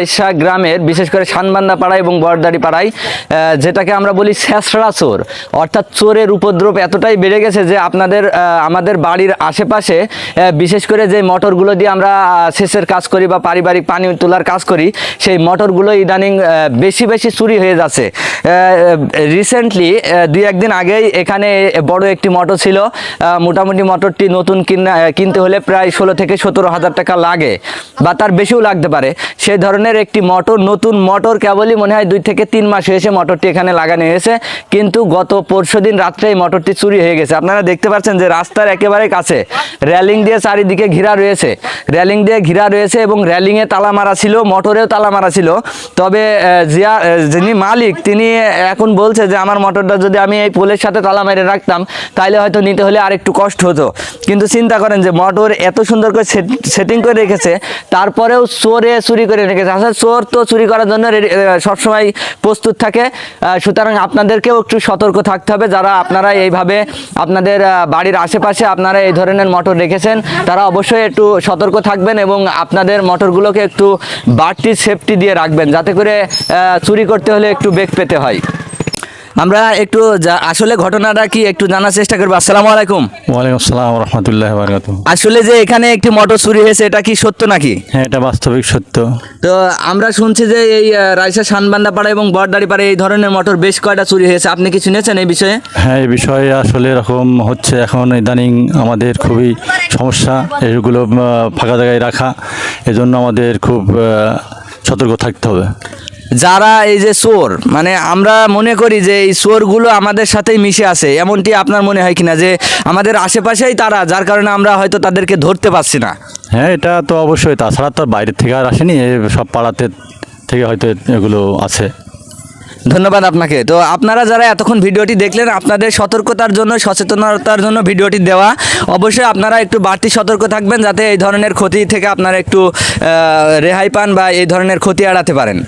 রাইসা গ্রামের, বিশেষ করে সানবান্দা পাড়ায় এবং বরদারি পাড়ায় যেটাকে আমরা বলি শেষরা চোর। অর্থাৎ চোরের উপদ্রব এতটাই বেড়ে গেছে যে আপনাদের আমাদের বাড়ির আশেপাশে বিশেষ করে যে মোটরগুলো দিয়ে আমরা সেচের কাজ করি বা পারিবারিক পানি তোলার কাজ করি, সেই মোটরগুলো ইদানিং বেশি বেশি চুরি হয়ে যাচ্ছে। রিসেন্টলি দুই একদিন আগেই এখানে বড় একটি মোটর ছিল মোটামুটি মোটরটি নতুন কিনা কিনতে হলে প্রায় ষোলো থেকে সতেরো হাজার টাকা লাগে, বা তার বেশিও লাগতে পারে। সেই ধরনের একটি মোটর, নতুন মোটর কেবলই মনে হয় দুই থেকে তিন মাস হয়েছে মোটরটি এখানে লাগানো হয়েছে। কিন্তু গত পরশু দিন রাত্রে এই মোটরটি চুরি হয়ে গেছে। আপনারা দেখতে পাচ্ছেন যে রাস্তার একেবারে কাছে র্যালিং দিয়ে চারিদিকে ঘিরা রয়েছে। র্যালিং দিয়ে ঘিরা রয়েছে এবং র্যালিংয়ে তালা মারা ছিল, মোটরেও তালা মারা ছিল। তবে জিয়া যিনি মালিক, তিনি এখন বলছে যে, আমার মোটরটা যদি আমি এই পোলের সাথে তালা মেরে রাখতাম তাহলে হয়তো নিতে হলে আর একটু কষ্ট হতো। কিন্তু চিন্তা করেন যে, মোটর এত সুন্দর করে সেটিং করে রেখেছে, তারপরেও চোরে চুরি করে রেখেছে। আসলে চোর তো চুরি করার জন্য সবসময় প্রস্তুত থাকে। সুতরাং আপনাদেরকেও একটু সতর্ক থাকতে হবে। যারা আপনারা এইভাবে আপনাদের বাড়ির আশেপাশে আপনারা এই ধরনের মোটর রেখেছেন, তারা অবশ্যই একটু সতর্ক থাকবেন এবং আপনাদের মোটরগুলোকে একটু বাড়তি সেফটি দিয়ে রাখবেন, যাতে করে চুরি করতে হলে একটু বেগ পেতে হয়। আমরা একটু আসলে ঘটনাটা কি একটু জানার চেষ্টা করব। আসসালামু আলাইকুম। ওয়ালাইকুম আসসালাম রহমতুল্লাহ আসলে যে এখানে একটি মোটর চুরি হয়েছে এটা কি সত্য নাকি? হ্যাঁ এটা বাস্তবিক সত্য। তো আমরা শুনছি যে এই রাইসা শানবান্দা পাড়া এবং বরদারি পাড়া এই ধরনের মোটর বেশ কয়টা চুরি হয়েছে। আপনি কি শুনেছেন এই বিষয়ে? হ্যাঁ এই বিষয়ে আসলে এরকম হচ্ছে। এখন ইদানিং আমাদের খুবই সমস্যা এগুলো ফাঁকা জায়গায় রাখা। এজন্য আমাদের খুব সতর্ক থাকতে হবে। যারা এই যে চোর মানে আমরা মনে করি যে এই চোরগুলো আমাদের সাথেই মিশে আছে এমনটি আপনার মনে হয় কিনা? যে আমাদের আশেপাশেই তারা যার কারণে আমরা হয়তো তাদেরকে ধরতে পারছি না। হ্যাঁ এটা তো অবশ্যই। তাছাড়া তো বাইরের থেকে আর আসেনি সব পাড়াতে থেকে হয়তো এগুলো আছে। ধন্যবাদ আপনাকে। তো আপনারা যারা এতক্ষণ ভিডিওটি দেখলেন আপনাদের সতর্কতার জন্য সচেতনতার জন্য ভিডিওটি দেওয়া। অবশ্যই আপনারা একটু বাড়তি সতর্ক থাকবেন যাতে এই ধরনের ক্ষতি থেকে আপনারা একটু রেহাই পান বা এই ধরনের ক্ষতি এড়াতে পারেন।